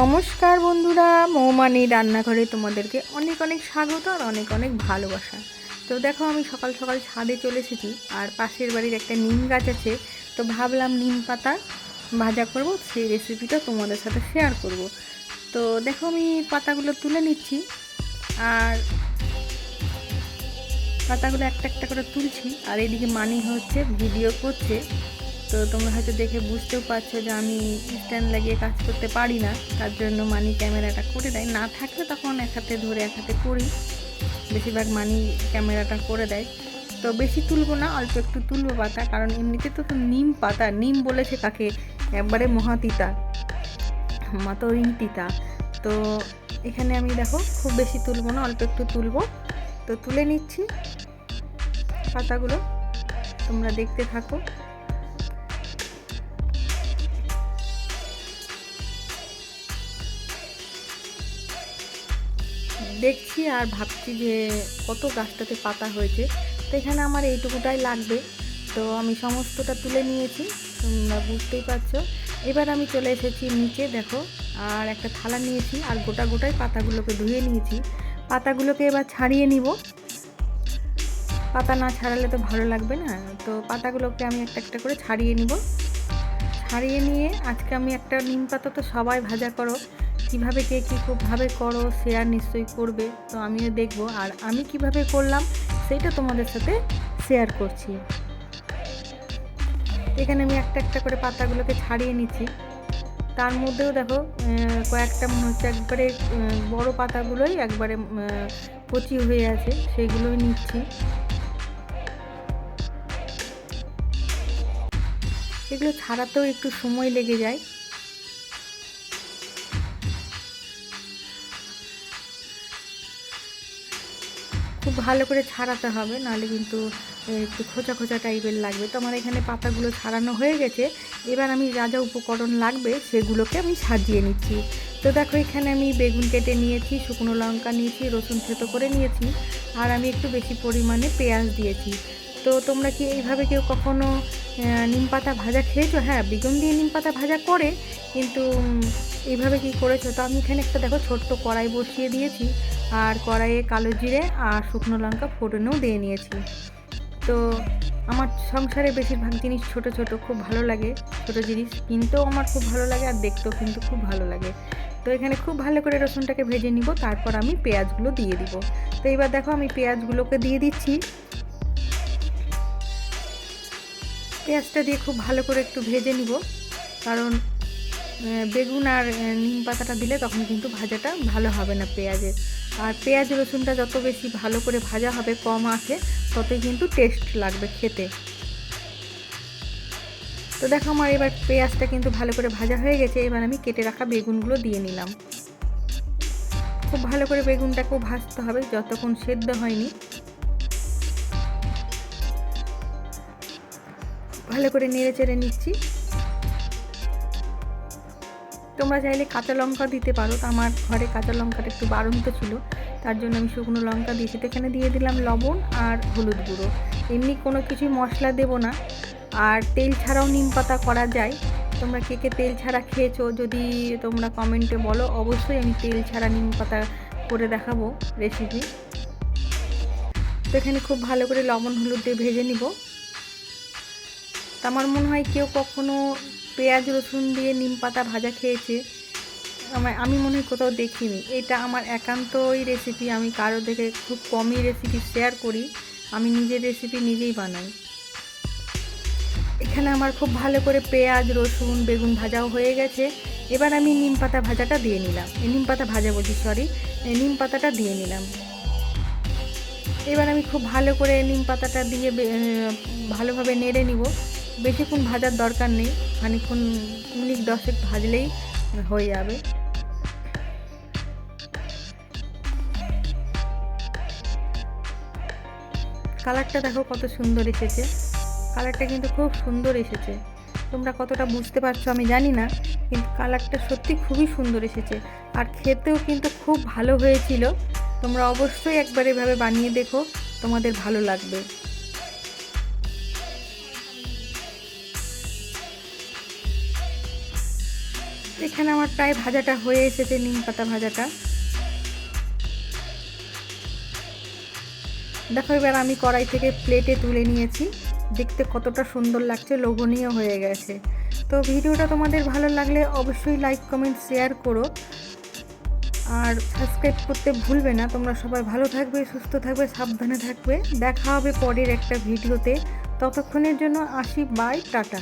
নমস্কার বন্ধুরা, মৌমানি রান্নাঘরে তোমাদেরকে অনেক অনেক স্বাগত আর অনেক অনেক ভালোবাসা। তো দেখো, আমি সকাল সকাল ছাদে চলে এসেছি আর পাশের বাড়ির একটা নিম গাছ আছে, তো ভাবলাম নিম পাতা ভাজা করব, সেই রেসিপিটা তোমাদের সাথে শেয়ার করব। তো দেখো, আমি পাতাগুলো তুলে নিচ্ছি আর পাতাগুলো একটা একটা করে তুলছি, আর এদিকে মানি হচ্ছে ভিডিও করছে। তো তোমরা হয়তো দেখে বুঝতেও পারছ যে আমি স্ট্যান্ড লাগিয়ে কাজ করতে পারি না। তার জন্য মানি ক্যামেরাটা করে দেয়। না থাকলে তখন এক হাতে ধরে এক হাতে করি। বেশিরভাগ মানি ক্যামেরাটা করে দেয়। তো বেশি তুলবো না, অল্প একটু তুলবো পাতা। কারণ এমনিতে তো নিম পাতা। নিম বলেছে কাকে? একবারে মহাতিতা। মাতরিন তিতা তো এখানে আমি দেখো, খুব বেশি তুলবো না, অল্প একটু তুলবো। তো তুলে নিচ্ছি পাতাগুলো। তোমরা দেখতে থাকো। দেখছি আর ভাবছি যে কত গাছটাতে পাতা হয়েছে। তো এখানে আমার এইটুকুটাই লাগবে। তো আমি সমস্তটা তুলে নিয়েছি। তোমরা বুঝতেই পারছ। এবার আমি চলে এসেছি নিচে, দেখো। আর একটা থালা নিয়েছি আর গোটা গোটাই পাতাগুলোকে ধুয়ে নিয়েছি। পাতাগুলোকে এবার ছাড়িয়ে নিব। পাতা না ছাড়ালে তো ভালো লাগবে না। তো পাতাগুলোকে আমি একটা একটা করে ছাড়িয়ে নিব। ছাড়িয়ে নিয়ে আজকে আমি একটা নিম পাতা তো সবাই ভাজা করো। কীভাবে কে কী খুবভাবে করো শেয়ার নিশ্চয়ই করবে। তো আমিও দেখব। আর আমি কীভাবে করলাম সেইটা তোমাদের সাথে শেয়ার করছি। এখানে আমি একটা একটা করে পাতাগুলোকে ছাড়িয়ে নিচ্ছি। তার মধ্যেও দেখো কয়েকটা মনে হচ্ছে একবারে বড় পাতাগুলোই একবারে কচি হয়ে আছে, সেগুলোই নিচ্ছি। এগুলো ছাড়াতেও একটু সময় লেগে যায়। ভালো করে ছাড়াতে হবে, নাহলে কিন্তু একটু খোঁচা খোঁচা টাইপের লাগবে। তো আমার এখানে পাতাগুলো ছাড়ানো হয়ে গেছে। এবার আমি যা যা উপকরণ লাগবে সেগুলোকে আমি সাজিয়ে নিচ্ছি। তো দেখো, এখানে আমি বেগুন কেটে নিয়েছি, শুকনো লঙ্কা নিয়েছি, রসুন থেতো করে নিয়েছি, আর আমি একটু বেশি পরিমাণে পেঁয়াজ দিয়েছি। তো তোমরা কি এইভাবে কেউ কখনো নিম পাতা ভাজা খেয়েছো? হ্যাঁ বেগুন দিয়ে নিম পাতা ভাজা করে, কিন্তু এইভাবে কি করেছ? তো আমি এখানে একটা, দেখো, ছোট্ট কড়াই বসিয়ে দিয়েছি। আর কড়াইয়ে কালো জিরে আর শুকনো লঙ্কা ফোড়নেও দিয়ে নিয়েছি। তো আমার সংসারে বেশিরভাগ জিনিস ছোট ছোট, খুব ভালো লাগে ছোট জিনিস। কিনতেও আমার খুব ভালো লাগে আর দেখতেও কিন্তু খুব ভালো লাগে। তো এখানে খুব ভালো করে রসুনটাকে ভেজে নিব, তারপর আমি পেঁয়াজগুলো দিয়ে দিব। তো এবার দেখো আমি পেঁয়াজগুলোকে দিয়ে দিচ্ছি। পেঁয়াজটা দিয়ে খুব ভালো করে একটু ভেজে নিব, কারণ বেগুন আর নিম পাতাটা দিলে তখন কিন্তু ভাজাটা ভালো হবে না পেঁয়াজের। আর পেঁয়াজ রসুনটা যত বেশি ভালো করে ভাজা হবে কম আছে ততই কিন্তু টেস্ট লাগবে খেতে। তো দেখো আমার এবার পেঁয়াজটা কিন্তু ভালো করে ভাজা হয়ে গেছে, এবার আমি কেটে রাখা বেগুনগুলো দিয়ে নিলাম। খুব ভালো করে বেগুনটাকেও ভাজতে হবে, যতক্ষণ সেদ্ধ হয়নি। ভালো করে নেড়ে চেড়ে নিচ্ছি। তোমরা চাইলে কাঁচা লঙ্কা দিতে পারো। তো আমার ঘরে কাঁচা লঙ্কাটা একটু বাড়ন্ত ছিল। তার জন্য আমি শুকনো লঙ্কা দিয়েছি। তো এখানে দিয়ে দিলাম লবণ আর হলুদ গুঁড়ো। এমনি কোনো কিছুই মশলা দেবো না। আর তেল ছাড়াও নিম পাতা করা যায়। তোমরা কে কে তেল ছাড়া খেয়েছো যদি তোমরা কমেন্টে বলো, অবশ্যই আমি তেল ছাড়া নিম পাতা করে দেখাবো রেসিপি তো এখানে খুব ভালো করে লবণ হলুদ দিয়ে ভেজে নিব। আমার মনে হয় কেউ কখনো পেঁয়াজ, রসুন দিয়ে নিম পাতা ভাজা খেয়েছে। আমার, আমি মনে হয় কোথাও দেখিনি। এটা আমার একান্তই রেসিপি আমি কারও দেখে খুব কমই রেসিপি শেয়ার করি। আমি নিজের রেসিপি নিজেই বানাই। এখানে আমার খুব ভালো করে পেঁয়াজ, রসুন, বেগুন ভাজাও হয়ে গেছে। এবার আমি নিম পাতা ভাজাটা দিয়ে নিলাম। নিম পাতা ভাজা বলছি সরি নিম পাতাটা দিয়ে নিলাম। এবার আমি খুব ভালো করে নিম পাতাটা দিয়ে ভালোভাবে নেড়ে নিব। বেশিক্ষণ ভাজার দরকার নেই খানিক্ষণ মিনিট দশেক ভাজলেই হয়ে যাবে। কালারটা দেখো কত সুন্দর এসেছে। কালারটা কিন্তু খুব সুন্দর এসেছে। তোমরা কতটা বুঝতে পারছ আমি জানি না, কিন্তু কালারটা সত্যি খুবই সুন্দর এসেছে। আর খেতেও কিন্তু খুব ভালো হয়েছিল। তোমরা অবশ্যই একবার এভাবে বানিয়ে দেখো, তোমাদের ভালো লাগবে। এখানে আমার প্রায় ভাজাটা হয়ে এসেছে, নিম পাতা ভাজাটা। দেখো এবার আমি কড়াই থেকে প্লেটে তুলে নিয়েছি। দেখতে কতটা সুন্দর লাগছে, লোভনীয় হয়ে গেছে। তো ভিডিওটা তোমাদের ভালো লাগলে অবশ্যই লাইক কমেন্ট শেয়ার করো। আর সাবস্ক্রাইব করতে ভুলবে না, তোমরা সবাই ভালো থাকবে, সুস্থ থাকবে, সাবধানে থাকবে। দেখা হবে পরের একটা ভিডিওতে। ততক্ষণের জন্য আসি বাই টাটা।